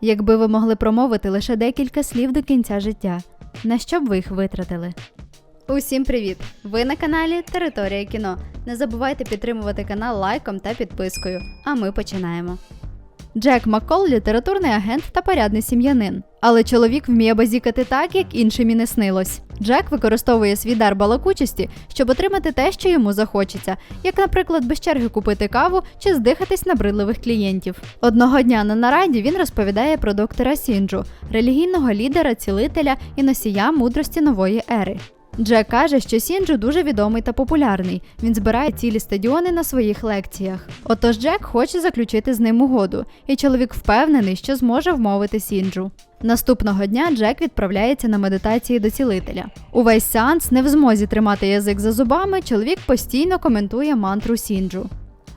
Якби ви могли промовити лише декілька слів до кінця життя, на що б ви їх витратили? Усім привіт! Ви на каналі Територія кіно. Не забувайте підтримувати канал лайком та підпискою. А ми починаємо. Джек Маккол літературний агент та порядний сім'янин. Але чоловік вміє базікати так, як іншим і не снилось. Джек використовує свій дар балакучості, щоб отримати те, що йому захочеться, як, наприклад, без черги купити каву чи здихатись набридливих клієнтів. Одного дня на нараді він розповідає про доктора Сінджу, релігійного лідера, цілителя і носія мудрості нової ери. Джек каже, що Сінджу дуже відомий та популярний. Він збирає цілі стадіони на своїх лекціях. Отож Джек хоче заключити з ним угоду, і чоловік впевнений, що зможе вмовити Сінджу. Наступного дня Джек відправляється на медитації до цілителя. Увесь сеанс не в змозі тримати язик за зубами, чоловік постійно коментує мантру Сінджу.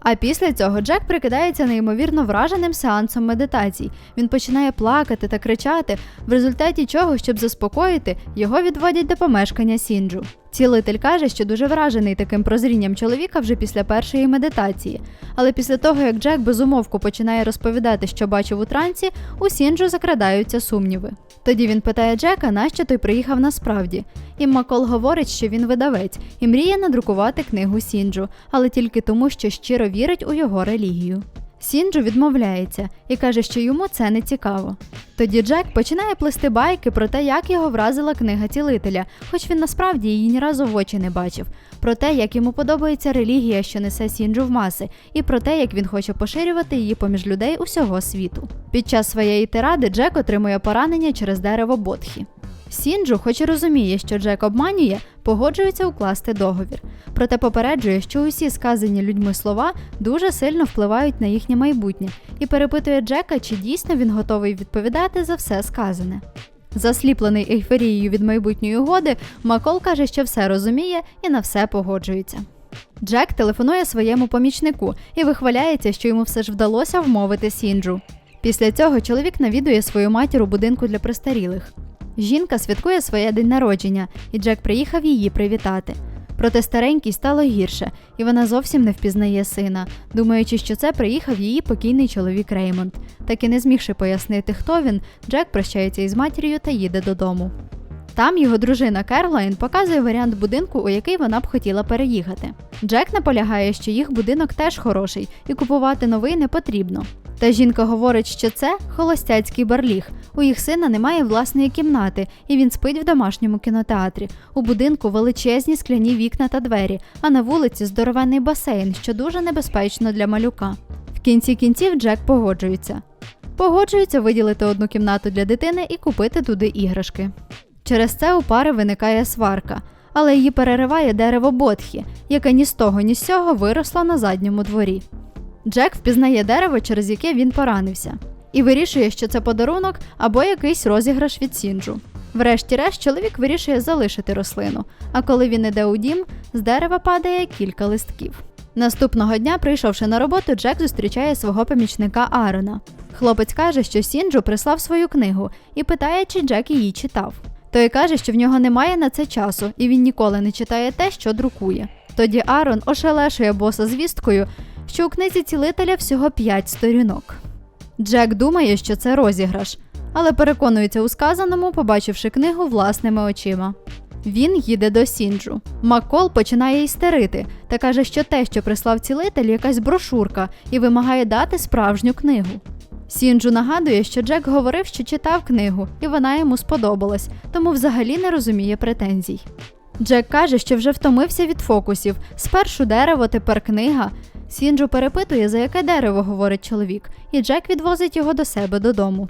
А після цього Джек прикидається неймовірно враженим сеансом медитацій. Він починає плакати та кричати, в результаті чого, щоб заспокоїти, його відводять до помешкання Сінджу. Цілитель каже, що дуже вражений таким прозрінням чоловіка вже після першої медитації. Але після того, як Джек безумовку починає розповідати, що бачив у трансі, у Сінджу закрадаються сумніви. Тоді він питає Джека, нащо той приїхав насправді. І Макол говорить, що він видавець і мріє надрукувати книгу Сінджу, але тільки тому, що щиро вірить у його релігію. Сінджу відмовляється і каже, що йому це не цікаво. Тоді Джек починає плести байки про те, як його вразила книга цілителя, хоч він насправді її ні разу в очі не бачив, про те, як йому подобається релігія, що несе Сінджу в маси, і про те, як він хоче поширювати її поміж людей усього світу. Під час своєї тиради Джек отримує поранення через дерево Ботхі. Сінджу, хоч і розуміє, що Джек обманює, погоджується укласти договір. Проте попереджує, що усі сказані людьми слова дуже сильно впливають на їхнє майбутнє, і перепитує Джека, чи дійсно він готовий відповідати за все сказане. Засліплений ейфорією від майбутньої угоди, Макол каже, що все розуміє і на все погоджується. Джек телефонує своєму помічнику і вихваляється, що йому все ж вдалося вмовити Сінджу. Після цього чоловік навідує свою матір у будинку для престарілих. Жінка святкує своє день народження, і Джек приїхав її привітати. Проте старенькій стало гірше, і вона зовсім не впізнає сина, думаючи, що це приїхав її покійний чоловік Реймонд. Так і не змігши пояснити, хто він, Джек прощається із матір'ю та їде додому. Там його дружина Керлайн показує варіант будинку, у який вона б хотіла переїхати. Джек наполягає, що їх будинок теж хороший, і купувати новий не потрібно. Та жінка говорить, що це холостяцький барліг. У їх сина немає власної кімнати, і він спить в домашньому кінотеатрі. У будинку величезні скляні вікна та двері, а на вулиці здоровенний басейн, що дуже небезпечно для малюка. В кінці кінців Джек погоджується. Погоджується виділити одну кімнату для дитини і купити туди іграшки. Через це у пари виникає сварка, але її перериває дерево Ботхі, яке ні з того, ні з сього виросло на задньому дворі. Джек впізнає дерево, через яке він поранився, і вирішує, що це подарунок або якийсь розіграш від Сінджу. Врешті-решт, чоловік вирішує залишити рослину, а коли він іде у дім, з дерева падає кілька листків. Наступного дня, прийшовши на роботу, Джек зустрічає свого помічника Аарона. Хлопець каже, що Сінджу прислав свою книгу і питає, чи Джек її читав. Той каже, що в нього немає на це часу, і він ніколи не читає те, що друкує. Тоді Аарон ошелешує боса звісткою, що у книзі цілителя всього 5 сторінок. Джек думає, що це розіграш, але переконується у сказаному, побачивши книгу власними очима. Він їде до Сінджу. Маккол починає істерити та каже, що те, що прислав цілитель, якась брошурка і вимагає дати справжню книгу. Сінджу нагадує, що Джек говорив, що читав книгу, і вона йому сподобалась, тому взагалі не розуміє претензій. Джек каже, що вже втомився від фокусів. Спершу дерево, тепер книга. Сінджу перепитує, за яке дерево говорить чоловік, і Джек відвозить його до себе додому.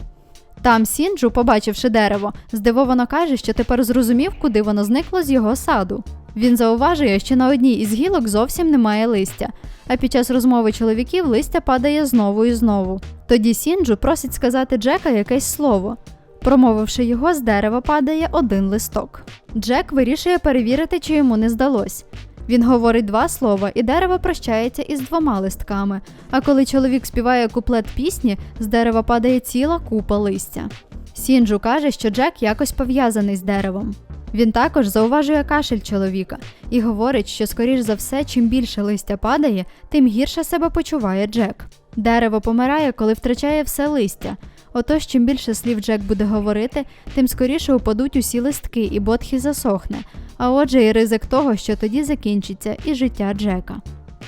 Там Сінджу, побачивши дерево, здивовано каже, що тепер зрозумів, куди воно зникло з його саду. Він зауважує, що на одній із гілок зовсім немає листя, а під час розмови чоловіків листя падає знову і знову. Тоді Сінджу просить сказати Джека якесь слово. Промовивши його, з дерева падає один листок. Джек вирішує перевірити, чи йому не здалось. Він говорить два слова, і дерево прощається із двома листками. А коли чоловік співає куплет пісні, з дерева падає ціла купа листя. Сінджу каже, що Джек якось пов'язаний з деревом. Він також зауважує кашель чоловіка і говорить, що, скоріш за все, чим більше листя падає, тим гірше себе почуває Джек. Дерево помирає, коли втрачає все листя. Отож, чим більше слів Джек буде говорити, тим скоріше упадуть усі листки і Ботхі засохне, а отже, і ризик того, що тоді закінчиться і життя Джека.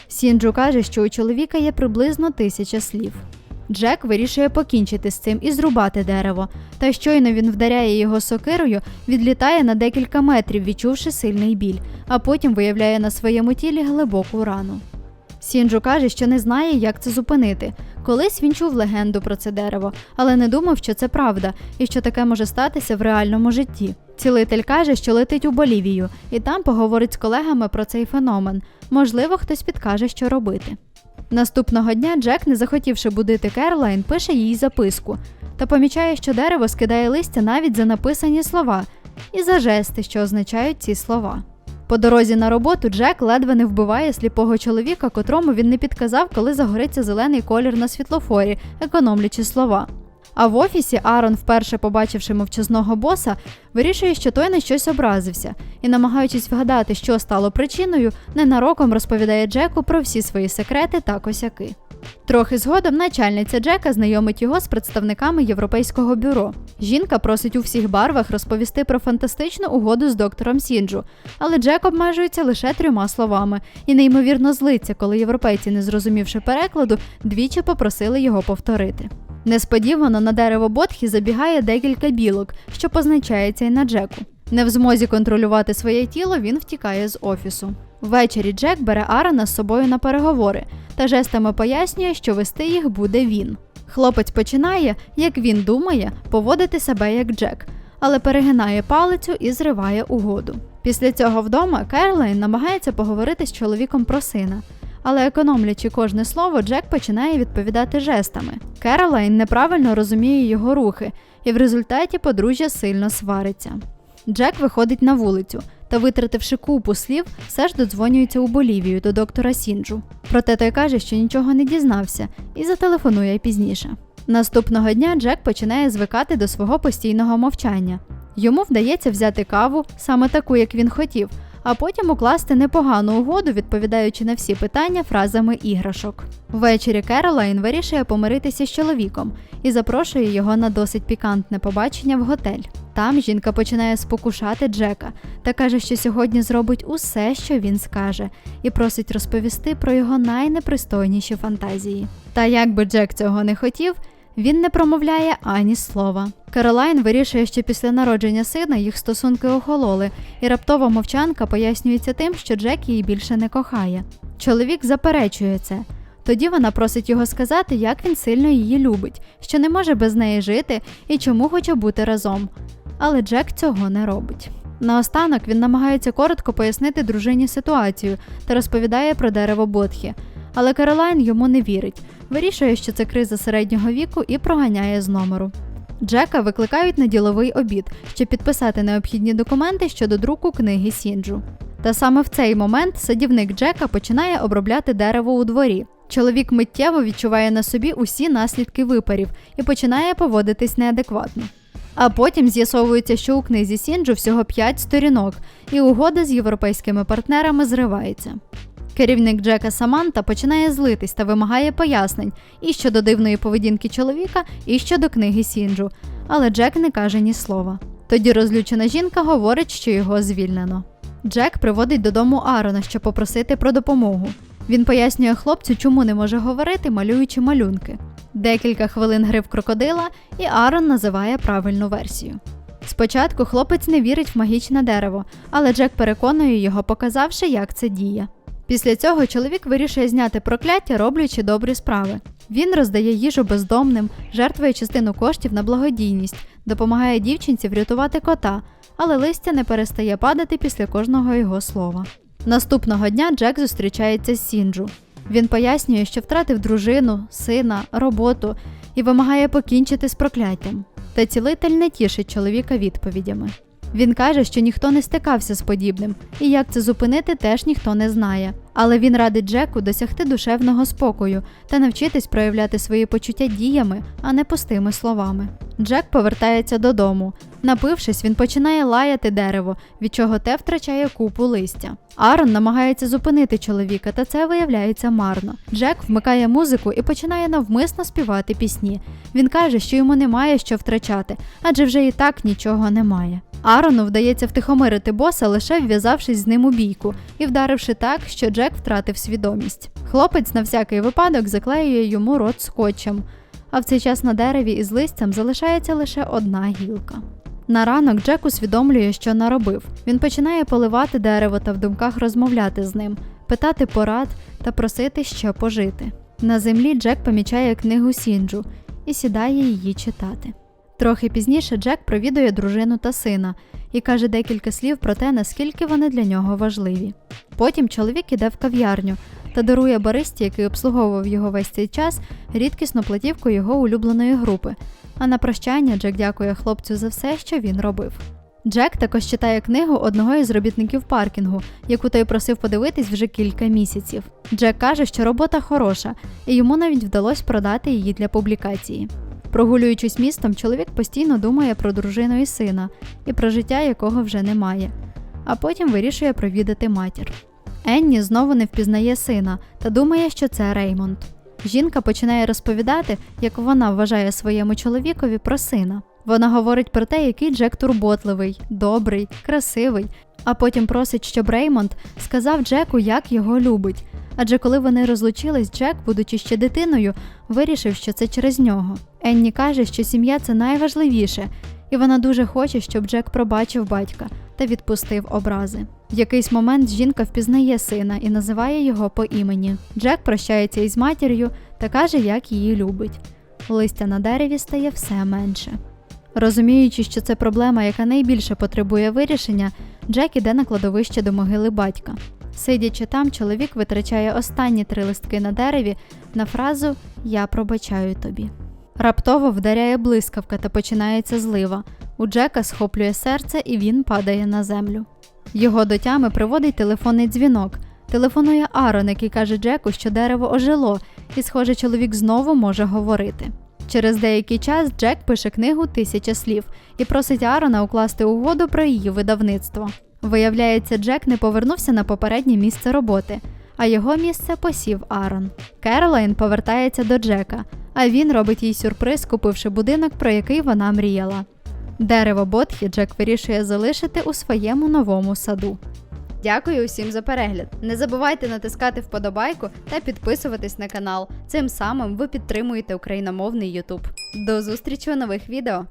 Сінджу каже, що у чоловіка є приблизно тисяча слів. Джек вирішує покінчити з цим і зрубати дерево, та щойно він вдаряє його сокирою, відлітає на декілька метрів, відчувши сильний біль, а потім виявляє на своєму тілі глибоку рану. Сінджу каже, що не знає, як це зупинити. Колись він чув легенду про це дерево, але не думав, що це правда і що таке може статися в реальному житті. Цілитель каже, що летить у Болівію, і там поговорить з колегами про цей феномен. Можливо, хтось підкаже, що робити. Наступного дня Джек, не захотівши будити Керлайн, пише їй записку та помічає, що дерево скидає листя навіть за написані слова і за жести, що означають ці слова. По дорозі на роботу Джек ледве не вбиває сліпого чоловіка, котрому він не підказав, коли загориться зелений колір на світлофорі, економлячи слова. А в офісі Арон, вперше побачивши мовчазного боса, вирішує, що той на щось образився, і, намагаючись вгадати, що стало причиною, ненароком розповідає Джеку про всі свої секрети та косяки. Трохи згодом начальниця Джека знайомить його з представниками Європейського бюро. Жінка просить у всіх барвах розповісти про фантастичну угоду з доктором Сінджу, але Джек обмежується лише трьома словами і неймовірно злиться, коли європейці, не зрозумівши перекладу, двічі попросили його повторити. Несподівано на дерево Ботхі забігає декілька білок, що позначається і на Джеку. Не в змозі контролювати своє тіло, він втікає з офісу. Ввечері Джек бере Арона з собою на переговори та жестами пояснює, що вести їх буде він. Хлопець починає, як він думає, поводити себе як Джек, але перегинає палицю і зриває угоду. Після цього вдома Керлайн намагається поговорити з чоловіком про сина. Але економлячи кожне слово, Джек починає відповідати жестами. Керолайн неправильно розуміє його рухи, і в результаті подружжя сильно свариться. Джек виходить на вулицю та, витративши купу слів, все ж додзвонюється у Болівію до доктора Сінджу. Проте той каже, що нічого не дізнався, і зателефонує пізніше. Наступного дня Джек починає звикати до свого постійного мовчання. Йому вдається взяти каву, саме таку, як він хотів, а потім укласти непогану угоду, відповідаючи на всі питання фразами іграшок. Ввечері Керолайн вирішує помиритися з чоловіком і запрошує його на досить пікантне побачення в готель. Там жінка починає спокушати Джека та каже, що сьогодні зробить усе, що він скаже, і просить розповісти про його найнепристойніші фантазії. Та як би Джек цього не хотів, він не промовляє ані слова. Каролайн вирішує, що після народження сина їх стосунки охололи, і раптова мовчанка пояснюється тим, що Джек її більше не кохає. Чоловік заперечує це. Тоді вона просить його сказати, як він сильно її любить, що не може без неї жити і чому хоче бути разом. Але Джек цього не робить. Наостанок він намагається коротко пояснити дружині ситуацію та розповідає про дерево Ботхі. Але Каролайн йому не вірить, вирішує, що це криза середнього віку і проганяє з номеру. Джека викликають на діловий обід, щоб підписати необхідні документи щодо друку книги Сінджу. Та саме в цей момент садівник Джека починає обробляти дерево у дворі. Чоловік миттєво відчуває на собі усі наслідки випарів і починає поводитись неадекватно. А потім з'ясовується, що у книзі Сінджу всього 5 сторінок, і угода з європейськими партнерами зривається. Керівник Джека Саманта починає злитись та вимагає пояснень і щодо дивної поведінки чоловіка, і щодо книги Сінджу, але Джек не каже ні слова. Тоді розлючена жінка говорить, що його звільнено. Джек приводить додому Арона, щоб попросити про допомогу. Він пояснює хлопцю, чому не може говорити, малюючи малюнки. Декілька хвилин гри в крокодила, і Арон називає правильну версію. Спочатку хлопець не вірить в магічне дерево, але Джек переконує його, показавши, як це діє. Після цього чоловік вирішує зняти прокляття, роблячи добрі справи. Він роздає їжу бездомним, жертвує частину коштів на благодійність, допомагає дівчинці врятувати кота, але листя не перестає падати після кожного його слова. Наступного дня Джек зустрічається з Сінджу. Він пояснює, що втратив дружину, сина, роботу і вимагає покінчити з прокляттям. Та цілитель не тішить чоловіка відповідями. Він каже, що ніхто не стикався з подібним, і як це зупинити, теж ніхто не знає. Але він радить Джеку досягти душевного спокою та навчитись проявляти свої почуття діями, а не пустими словами. Джек повертається додому. Напившись, він починає лаяти дерево, від чого те втрачає купу листя. Арон намагається зупинити чоловіка, та це виявляється марно. Джек вмикає музику і починає навмисно співати пісні. Він каже, що йому немає що втрачати, адже вже і так нічого немає. Арону вдається втихомирити боса, лише вв'язавшись з ним у бійку і вдаривши так, що Джек втратив свідомість. Хлопець на всякий випадок заклеює йому рот скотчем, а в цей час на дереві із листям залишається лише одна гілка. На ранок Джек усвідомлює, що наробив. Він починає поливати дерево та в думках розмовляти з ним, питати порад та просити ще пожити. На землі Джек помічає книгу Сінджу і сідає її читати. Трохи пізніше Джек провідує дружину та сина і каже декілька слів про те, наскільки вони для нього важливі. Потім чоловік іде в кав'ярню та дарує баристі, який обслуговував його весь цей час, рідкісну платівку його улюбленої групи. А на прощання Джек дякує хлопцю за все, що він робив. Джек також читає книгу одного із робітників паркінгу, яку той просив подивитись вже кілька місяців. Джек каже, що робота хороша, і йому навіть вдалося продати її для публікації. Прогулюючись містом, чоловік постійно думає про дружину і сина і про життя, якого вже немає, а потім вирішує провідати матір. Енні знову не впізнає сина та думає, що це Реймонд. Жінка починає розповідати, як вона вважає своєму чоловікові про сина. Вона говорить про те, який Джек турботливий, добрий, красивий, а потім просить, щоб Реймонд сказав Джеку, як його любить. Адже коли вони розлучились, Джек, будучи ще дитиною, вирішив, що це через нього. Енні каже, що сім'я це найважливіше, і вона дуже хоче, щоб Джек пробачив батька та відпустив образи. В якийсь момент жінка впізнає сина і називає його по імені. Джек прощається із матір'ю та каже, як її любить. Листя на дереві стає все менше. Розуміючи, що це проблема, яка найбільше потребує вирішення, Джек іде на кладовище до могили батька. Сидячи там, чоловік витрачає останні три листки на дереві на фразу Я пробачаю тобі. Раптово вдаряє блискавка та починається злива. У Джека схоплює серце і він падає на землю. Його до тями приводить телефонний дзвінок. Телефонує Арон, який каже Джеку, що дерево ожило, і, схоже, чоловік знову може говорити. Через деякий час Джек пише книгу Тисяча слів і просить Арона укласти угоду про її видавництво. Виявляється, Джек не повернувся на попереднє місце роботи, а його місце посів Арон. Керолайн повертається до Джека, а він робить їй сюрприз, купивши будинок, про який вона мріяла. Дерево Ботхі Джек вирішує залишити у своєму новому саду. Дякую усім за перегляд. Не забувайте натискати вподобайку та підписуватись на канал. Цим самим ви підтримуєте україномовний YouTube. До зустрічі у нових відео!